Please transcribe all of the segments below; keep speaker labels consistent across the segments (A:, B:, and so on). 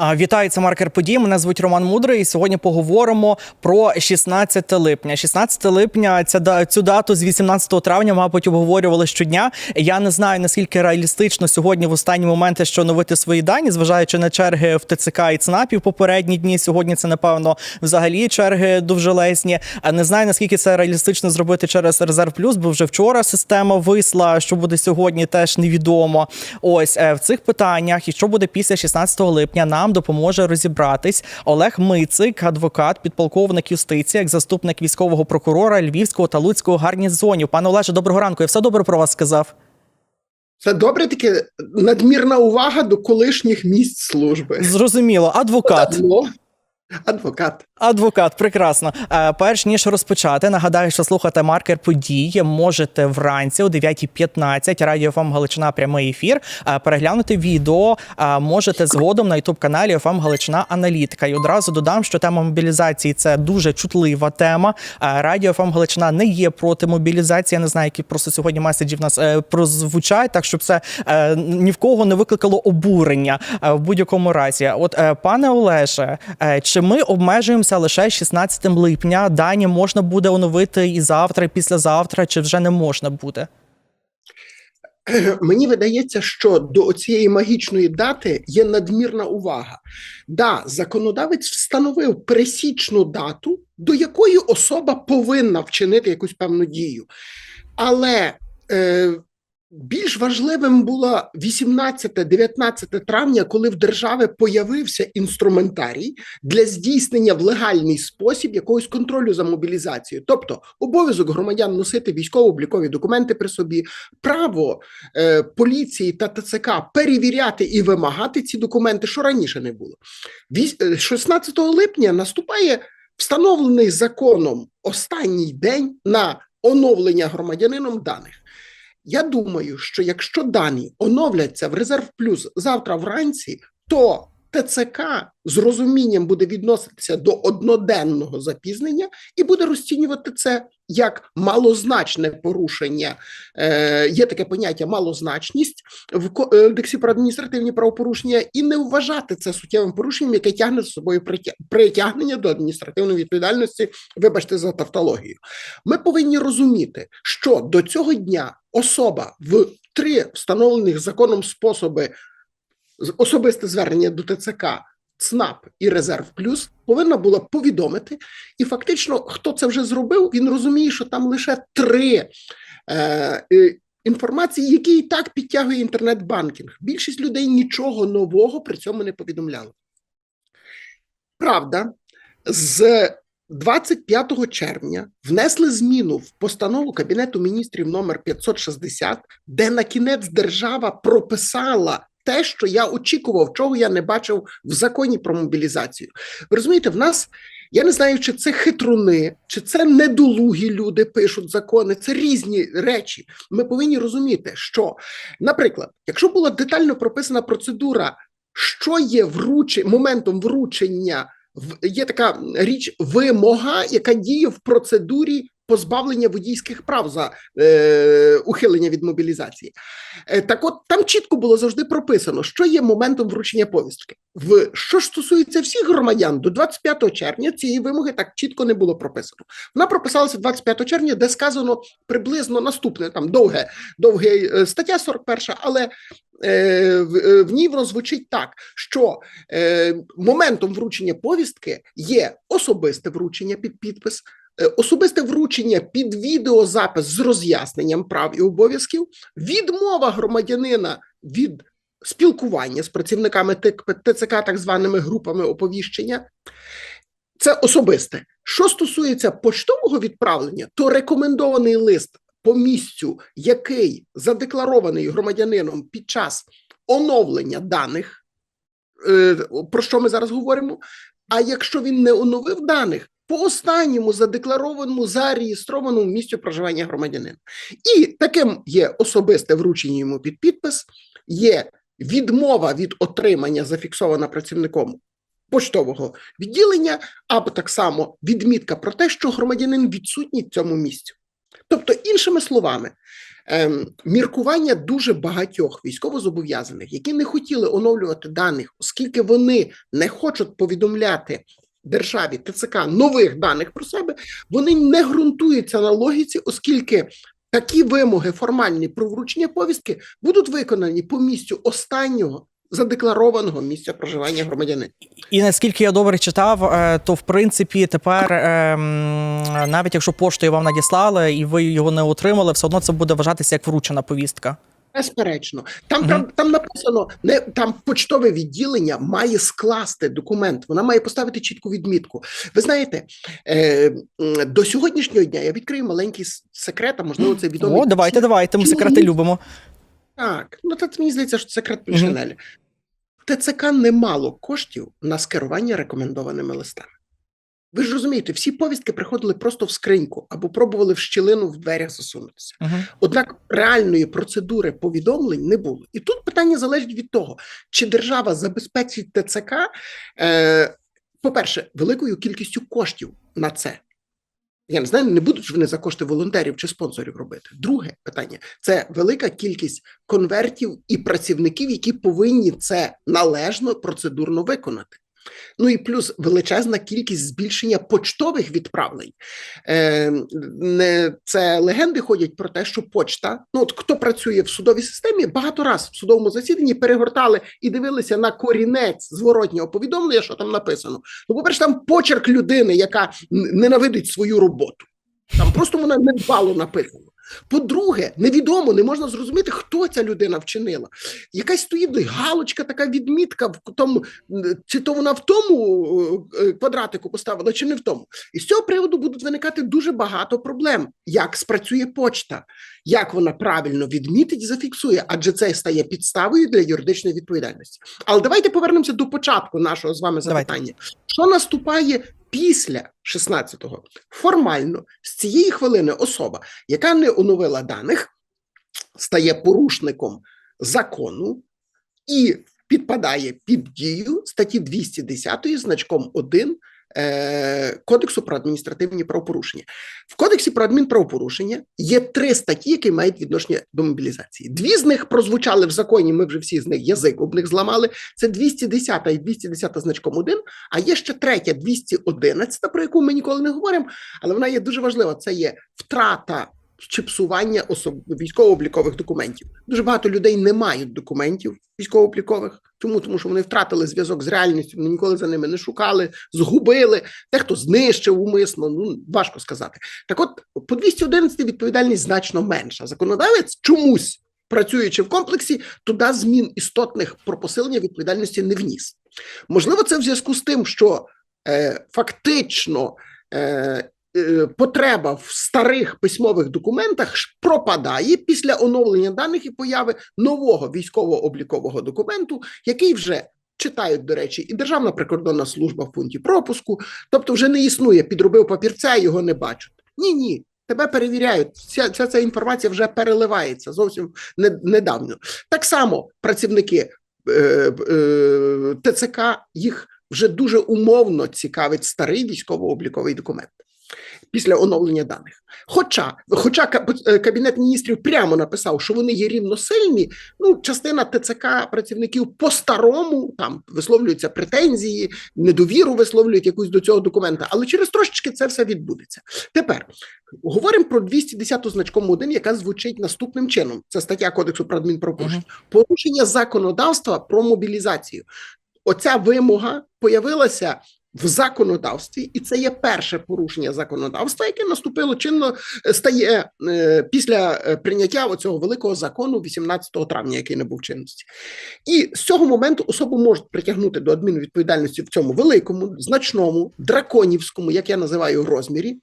A: Вітаю, це маркер подій. Мене звуть Роман Мудрий. І сьогодні поговоримо про 16 липня. 16 липня ця цю дату з 18 травня, мабуть, обговорювали щодня. Я не знаю наскільки реалістично сьогодні в останні моменти що оновити свої дані, зважаючи на черги в ТЦК і ЦНАПі в попередні дні. Сьогодні це напевно взагалі черги довжелезні. Не знаю наскільки це реалістично зробити через резерв плюс, бо вже вчора система висла. Що буде сьогодні, теж невідомо. Ось е, в цих питаннях і що буде після 16 липня. Нам допоможе розібратись Олег Мицик, адвокат, підполковник юстиції, як заступник військового прокурора Львівського та Луцького гарнізонів. Пане Олеже, доброго ранку. Я все добре про вас сказав.
B: Це добре таке надмірна увага до колишніх місць служби.
A: Зрозуміло, адвокат.
B: Адвокат.
A: Адвокат, прекрасно. Е, перш ніж розпочати, нагадаю, що слухати маркер події можете вранці о 9.15, радіо ФМ Галичина прямий ефір. Е, переглянути відео е, можете згодом на ютуб каналі ФМ Галичина Аналітика. І одразу додам, що тема мобілізації це дуже чутлива тема. Радіо ФМ Галичина не є проти мобілізації. Я не знаю, які просто сьогодні меседжі в нас прозвучать, так щоб це ні в кого не викликало обурення в будь-якому разі. От, пане Олеже, е, чи ми обмежуємося лише 16 липня? Дані можна буде оновити і завтра, і післязавтра, чи вже не можна буде?
B: Мені видається, що до цієї магічної дати є надмірна увага. Да, законодавець встановив пересічну дату, до якої особа повинна вчинити якусь певну дію. Але е, більш важливим було 18-19 травня, коли в держави появився інструментарій для здійснення в легальний спосіб якогось контролю за мобілізацією, тобто обов'язок громадян носити військово-облікові документи при собі, право е, поліції та ТЦК перевіряти і вимагати ці документи, що раніше не було. Вісь- е, 16 липня наступає встановлений законом останній день на оновлення громадянином даних. Я думаю, що якщо дані оновляться в резерв плюс завтра вранці, то ТЦК з розумінням буде відноситися до одноденного запізнення і буде розцінювати це як малозначне порушення. Е, є таке поняття малозначність в е, кодексі про адміністративні правопорушення, і не вважати це суттєвим порушенням, яке тягне за собою притягнення до адміністративної відповідальності. Вибачте за тавтологію. Ми повинні розуміти, що до цього дня особа в три встановлених законом способи особисте звернення до ТЦК, ЦНАП і Резерв Плюс повинна була повідомити. І фактично, хто це вже зробив, він розуміє, що там лише три. Е, Інформації, які і так підтягує інтернет-банкінг. Більшість людей нічого нового при цьому не повідомляли. Правда, з 25 червня внесли зміну в постанову Кабінету міністрів номер 560, де на кінець держава прописала те, що я очікував, чого я не бачив в законі про мобілізацію. Ви розумієте, в нас я не знаю, чи це хитруни, чи це недолугі люди пишуть закони. Це різні речі. Ми повинні розуміти, що, наприклад, якщо була детально прописана процедура, що є вруче, моментом вручення є така річ вимога, яка діє в процедурі позбавлення водійських прав за е, ухилення від мобілізації. Е, так от там чітко було завжди прописано, що є моментом вручення повістки. В що ж стосується всіх громадян, до 25 червня цієї вимоги так чітко не було прописано. Вона прописалася 25 червня, де сказано приблизно наступне там довге, довге е, стаття 41, але е, в, е, в ній воно так, що е, моментом вручення повістки є особисте вручення під підпис, особисте вручення під відеозапис з роз'ясненням прав і обов'язків, відмова громадянина від спілкування з працівниками ТЦК, так званими групами оповіщення. Це особисте. Що стосується поштового відправлення, то рекомендований лист по місцю, який задекларований громадянином під час оновлення даних, е, про що ми зараз говоримо. А якщо він не оновив даних, по останньому задекларованому зареєстрованому місцю проживання громадянина. І таким є особисте вручення йому під підпис, є відмова від отримання, зафіксована працівником поштового відділення, або так само відмітка про те, що громадянин відсутній в цьому місці. Тобто, іншими словами, ем, міркування дуже багатьох військовозобов'язаних, які не хотіли оновлювати даних, оскільки вони не хочуть повідомляти державі ТЦК нових даних про себе, вони не ґрунтуються на логіці, оскільки такі вимоги формальні про вручення повістки будуть виконані по місцю останнього задекларованого місця проживання громадянина.
A: І наскільки я добре читав, е, то в принципі тепер е, навіть якщо поштою вам надіслали і ви його не отримали, все одно це буде вважатися як вручена повістка.
B: Безперечно, там,
A: Мгм.
B: там, там написано, не там почтове відділення має скласти документ, вона має поставити чітку відмітку. Ви знаєте, е, до сьогоднішнього дня я відкрию маленький секрет, а можливо, це відомий.
A: О, давайте, давайте. Ми секрети любимо.
B: Так, ну це мені здається, що секрет
A: Мгм.
B: Шанелі. ТЦК не мало коштів на скерування рекомендованими листами. Ви ж розумієте, всі повістки приходили просто в скриньку або пробували в щілину в дверях засунутися.
A: Угу.
B: Однак реальної процедури повідомлень не було. І тут питання залежить від того, чи держава забезпечить ТЦК, е, по-перше, великою кількістю коштів на це. Я не знаю, не будуть ж вони за кошти волонтерів чи спонсорів робити. Друге питання це велика кількість конвертів і працівників, які повинні це належно процедурно виконати. Ну і плюс величезна кількість збільшення почтових відправлень. Е, не, це легенди ходять про те, що почта, ну от хто працює в судовій системі, багато раз в судовому засіданні перегортали і дивилися на корінець зворотнього повідомлення, що там написано. Ну, по-перше, там почерк людини, яка ненавидить свою роботу. Там просто вона недбало написано. По-друге, невідомо, не можна зрозуміти, хто ця людина вчинила. Якась стоїть галочка, така відмітка в тому, чи то вона в тому е, квадратику поставила, чи не в тому. І з цього приводу будуть виникати дуже багато проблем. Як спрацює почта, як вона правильно відмітить і зафіксує, адже це стає підставою для юридичної відповідальності. Але давайте повернемося до початку нашого з вами
A: Давайте.
B: запитання. Що наступає після 16-го? Формально з цієї хвилини особа, яка не оновила даних, стає порушником закону і підпадає під дію статті 210 значком 1 е, Кодексу про адміністративні правопорушення. В Кодексі про адмінправопорушення є три статті, які мають відношення до мобілізації. Дві з них прозвучали в законі. Ми вже всі з них язик об них зламали. Це 210 і 210 значком 1, а є ще третя 211, про яку ми ніколи не говоримо, але вона є дуже важлива. Це є втрата чи псування особ... військово-облікових документів. Дуже багато людей не мають документів військово-облікових. Чому? Тому що вони втратили зв'язок з реальністю, вони ніколи за ними не шукали, згубили. Дехто знищив умисно. Ну важко сказати. Так, от по 211 відповідальність значно менша. Законодавець чомусь. Працюючи в комплексі, туди змін істотних про посилення відповідальності не вніс. Можливо, це в зв'язку з тим, що е, фактично е, потреба в старих письмових документах пропадає після оновлення даних і появи нового військово-облікового документу, який вже читають, до речі, і Державна прикордонна служба в пункті пропуску. Тобто, вже не існує, підробив папірця, його не бачать. Ні, ні. Тебе перевіряють, вся, вся ця інформація вже переливається зовсім недавно. Так само працівники е, е, ТЦК їх вже дуже умовно цікавить старий військово-обліковий документ після оновлення даних. Хоча, хоча е, Кабінет міністрів прямо написав, що вони є рівносильні, ну частина ТЦК працівників по-старому там висловлюються претензії, недовіру висловлюють якусь до цього документа, але через трошечки це все відбудеться. Тепер говоримо про 210 значком 1, яка звучить наступним чином. Це стаття Кодексу про адмінправопорушення. Порушення законодавства про мобілізацію. Оця вимога появилася в законодавстві, і це є перше порушення законодавства, яке наступило чинно е, стає е, після е, прийняття оцього великого закону 18 травня, який не був чинності. І з цього моменту особу можуть притягнути до адмінвідповідальності в цьому великому, значному, драконівському, як я називаю, розмірі.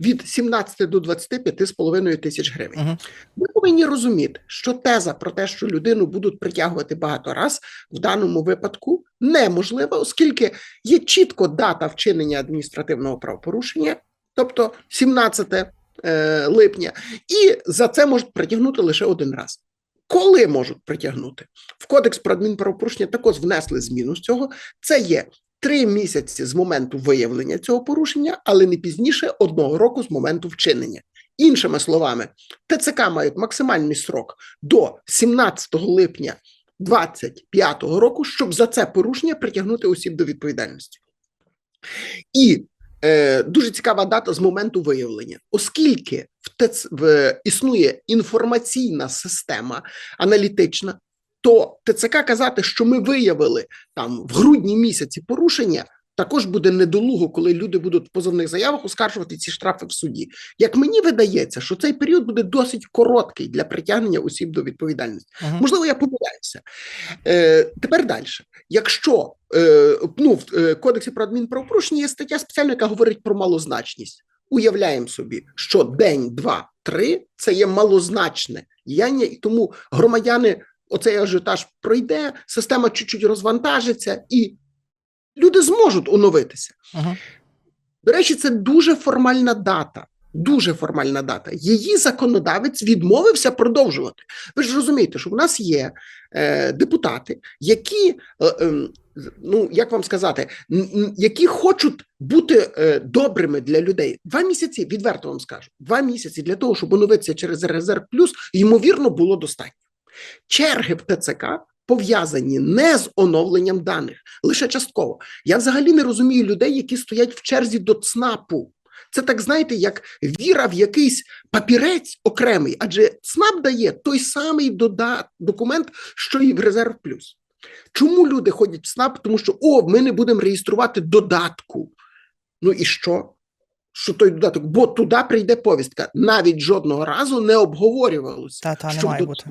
B: Від 17 до 25,5 тисяч гривень.
A: Мгм.
B: Ми повинні розуміти, що теза про те, що людину будуть притягувати багато раз, в даному випадку неможлива, оскільки є чітко дата вчинення адміністративного правопорушення, тобто 17 е, липня, і за це можуть притягнути лише один раз. Коли можуть притягнути? В Кодекс про адмінправопорушення також внесли зміну з цього. Це є три місяці з моменту виявлення цього порушення, але не пізніше одного року з моменту вчинення. Іншими словами, ТЦК мають максимальний срок до 17 липня 2025 року, щоб за це порушення притягнути осіб до відповідальності. І е, дуже цікава дата з моменту виявлення, оскільки в ТЦ, в, існує інформаційна система аналітична, то ТЦК казати, що ми виявили там в грудні місяці порушення. Також буде недолуго, коли люди будуть в позовних заявах оскаржувати ці штрафи в суді. Як мені видається, що цей період буде досить короткий для притягнення осіб до відповідальності.
A: Мгм.
B: Можливо, я помиляюся. Е, тепер далі. Якщо е, ну, в е, кодексі про адмінправопорушення є стаття спеціальна, яка говорить про малозначність. Уявляємо собі, що день, два, три це є малозначне діяння, і тому громадяни оцей ажіотаж пройде, система чуть-чуть розвантажиться, і люди зможуть оновитися.
A: Мгм.
B: До речі, це дуже формальна дата. Дуже формальна дата. Її законодавець відмовився продовжувати. Ви ж розумієте, що в нас є е, депутати, які, е, ем, ну як вам сказати, які хочуть бути е, добрими для людей. Два місяці, відверто вам скажу, два місяці для того, щоб оновитися через резерв плюс, ймовірно, було достатньо. Черги в ТЦК пов'язані не з оновленням даних, лише частково. Я взагалі не розумію людей, які стоять в черзі до ЦНАПу. Це так знаєте, як віра в якийсь папірець окремий, адже ЦНАП дає той самий дода- документ, що і в резерв плюс. Чому люди ходять в ЦНАП? Тому що о, ми не будемо реєструвати додатку. Ну і що? Що той додаток? Бо туди прийде повістка. Навіть жодного разу не обговорювалося.
A: Та-та, не має бути.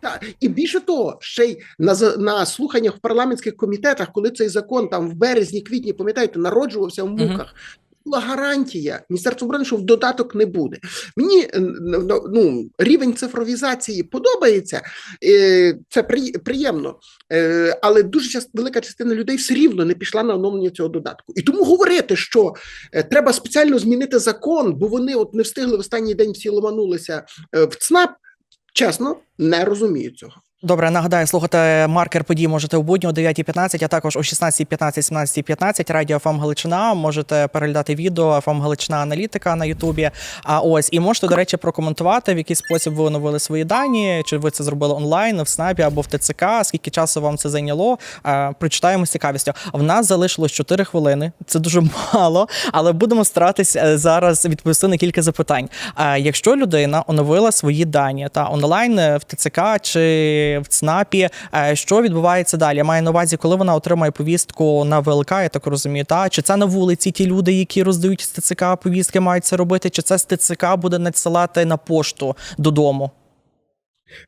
B: Так, і більше того, ще й на на слуханнях в парламентських комітетах, коли цей закон там в березні, квітні, пам'ятаєте, народжувався в муках. Була гарантія Міністерства оборони, що в додаток не буде. Мені е, ну, рівень цифровізації подобається, е, це приємно, е, але дуже часто велика частина людей все рівно не пішла на оновлення цього додатку. І тому говорити, що треба спеціально змінити закон, бо вони от не встигли в останній день всі ломанулися в ЦНАП. Чесно, не розумію цього.
A: Добре, нагадаю, слухати маркер подій можете у будні о 9.15, а також о 16.15, 17.15. Радіо ФМ Галичина. Можете переглядати відео ФМ Галичина аналітика на Ютубі. А ось і можете, до речі, прокоментувати, в який спосіб ви оновили свої дані, чи ви це зробили онлайн в СНАПі або в ТЦК. Скільки часу вам це зайняло? Прочитаємо з цікавістю. В нас залишилось 4 хвилини. Це дуже мало, але будемо старатись е, зараз відповісти на кілька запитань. Якщо людина оновила свої дані та онлайн е, в ТЦК чи в ЦНАПі, е, що відбувається далі? Я маю на увазі, коли вона отримає повістку на ВЛК, я так розумію, та чи це на вулиці ті люди, які роздають з ТЦК повістки, мають це робити, чи це з ТЦК буде надсилати на пошту додому?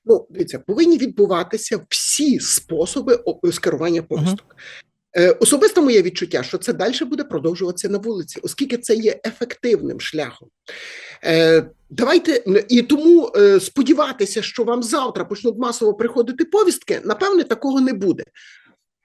B: Ну, дивіться, повинні відбуватися всі способи скерування повісток. Е, Особисто моє відчуття, що це далі буде продовжуватися на вулиці, оскільки це є ефективним шляхом. Е, Давайте і тому е, сподіватися, що вам завтра почнуть масово приходити повістки, напевне, такого не буде.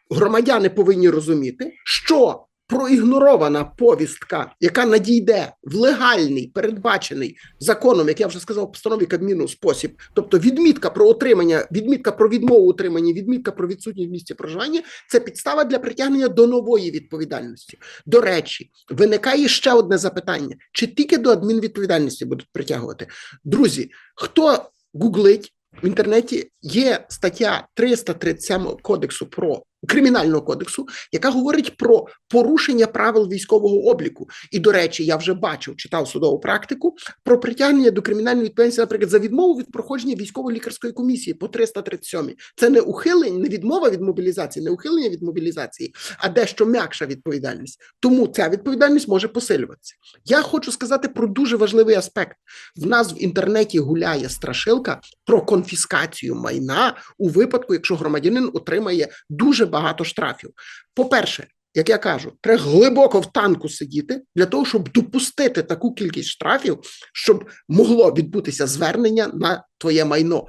B: Громадяни повинні розуміти, що проігнорована повістка, яка надійде в легальний, передбачений законом, як я вже сказав, постанові Кабміну спосіб, тобто відмітка про отримання, відмітка про відмову отримання, відмітка про відсутність в місці проживання, це підстава для притягнення до нової відповідальності. До речі, виникає ще одне запитання: чи тільки до адмінвідповідальності будуть притягувати? Друзі, хто гуглить в інтернеті, є стаття 337 кодексу про кримінального кодексу, яка говорить про порушення правил військового обліку. І до речі, я вже бачив, читав судову практику про притягнення до кримінальної відповідальності, наприклад, за відмову від проходження військово-лікарської комісії по 337. Це не ухилення, не відмова від мобілізації, не ухилення від мобілізації, а дещо м'якша відповідальність. Тому ця відповідальність може посилюватися. Я хочу сказати про дуже важливий аспект. В нас в інтернеті гуляє страшилка про конфіскацію майна у випадку, якщо громадянин отримає дуже багато штрафів. По-перше, як я кажу, треба глибоко в танку сидіти для того, щоб допустити таку кількість штрафів, щоб могло відбутися звернення на твоє майно.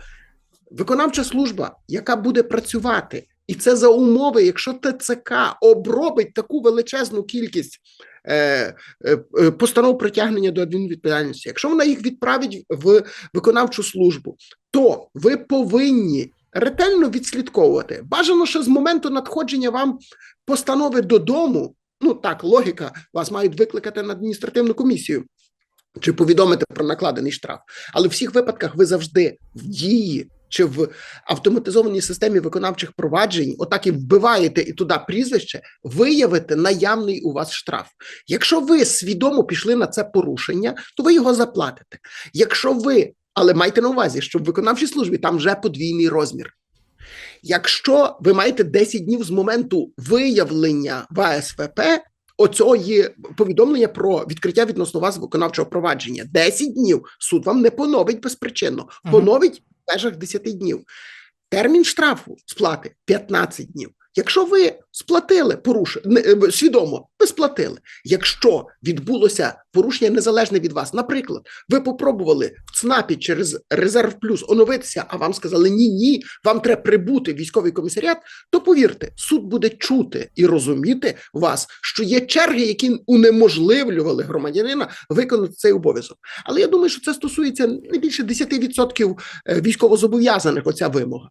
B: Виконавча служба, яка буде працювати, і це за умови, якщо ТЦК обробить таку величезну кількість е, е, е, постанов притягнення до адмінвідповідальності, якщо вона їх відправить в виконавчу службу, то ви повинні ретельно відслідковувати. Бажано, що з моменту надходження вам постанови додому. Ну так, логіка, вас мають викликати на адміністративну комісію. чи повідомити про накладений штраф. Але в всіх випадках ви завжди в дії чи в автоматизованій системі виконавчих проваджень, отак і вбиваєте і туди прізвище, виявите наявний у вас штраф. Якщо ви свідомо пішли на це порушення, то ви його заплатите. Якщо ви, але майте на увазі, що в виконавчій службі там вже подвійний розмір. Якщо ви маєте 10 днів з моменту виявлення в АСВП, оцього повідомлення про відкриття відносно вас виконавчого провадження, 10 днів суд вам не поновить безпричинно, поновить в межах 10 днів. Термін штрафу сплати 15 днів. Якщо ви сплатили порушення свідомо, ви сплатили. Якщо відбулося порушення незалежне від вас, наприклад, ви попробували в ЦНАПі через резерв плюс оновитися, а вам сказали ні, ні, вам треба прибути в військовий комісаріат, то повірте, суд буде чути і розуміти вас, що є черги, які унеможливлювали громадянина виконати цей обов'язок. Але я думаю, що це стосується не більше 10% е, військовозобов'язаних. Оця вимога.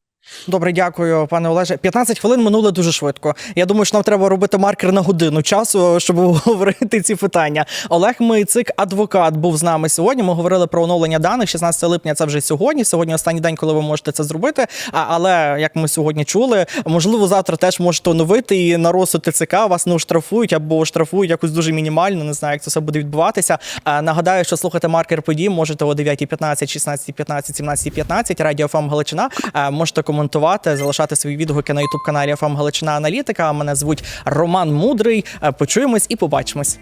A: Добре, дякую, пане Олеже. 15 хвилин минули дуже швидко. Я думаю, що нам треба робити маркер на годину часу, щоб обговорити ці питання. Олег Мицик, адвокат, був з нами сьогодні. Ми говорили про оновлення даних. 16 липня це вже сьогодні. Сьогодні останній день, коли ви можете це зробити. А, але як ми сьогодні чули, можливо, завтра теж можете оновити і на розсуд ТЦК вас не оштрафують або оштрафують якось дуже мінімально. Не знаю, як це все буде відбуватися. А, нагадаю, що слухати маркер подій можете о 9.15, 16.15, 17.15, радіо ФМ Галичина. А, можете коментувати, залишати свої відгуки на ютуб каналі ФМ Галичина Аналітика. Мене звуть Роман Мудрий. Почуємось і побачимось.